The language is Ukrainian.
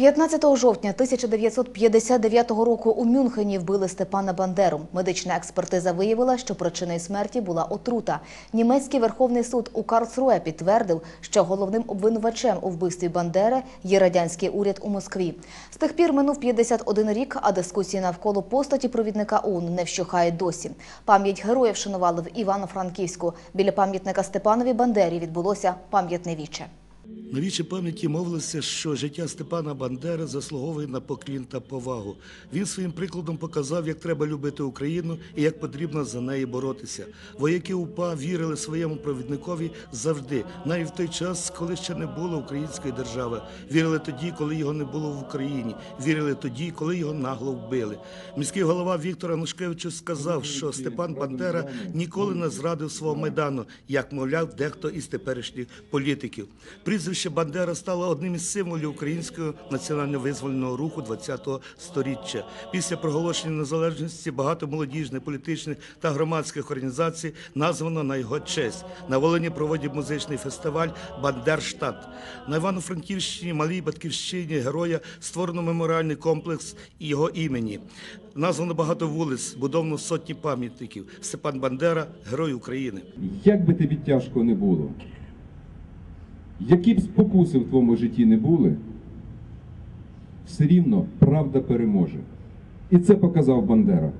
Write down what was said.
15 жовтня 1959 року у Мюнхені вбили Степана Бандеру. Медична експертиза виявила, що причиною смерті була отрута. Німецький верховний суд у Карлсруе підтвердив, що головним обвинувачем у вбивстві Бандери є радянський уряд у Москві. З тих пір минув 51 рік, а дискусії навколо постаті провідника ОУН не вщухають досі. Пам'ять героїв шанували в Івано-Франківську. Біля пам'ятника Степанові Бандері відбулося пам'ятне віче. На вічі пам'яті мовилося, що життя Степана Бандери заслуговує на поклін та повагу. Він своїм прикладом показав, як треба любити Україну і як потрібно за неї боротися. Вояки УПА вірили своєму провідникові завжди, навіть в той час, коли ще не було української держави. Вірили тоді, коли його не було в Україні. Вірили тоді, коли його нагло вбили. Міський голова Віктор Анушкевич сказав, що Степан Бандера ніколи не зрадив свого майдану, як мовляв дехто із теперішніх політиків. Прізвище Бандера стало одним із символів українського національно-визвольного руху ХХ століття. Після проголошення незалежності багато молодіжних, політичних та громадських організацій названо на його честь. На Волині проводять музичний фестиваль Бандерштадт. На Івано-Франківщині, малій батьківщині героя створено меморіальний комплекс його імені. Названо багато вулиць, будовано сотні пам'ятників. Степан Бандера герой України. Як би тобі тяжко не було, які б спокуси в твоєму житті не були, все рівно правда переможе. І це показав Бандера.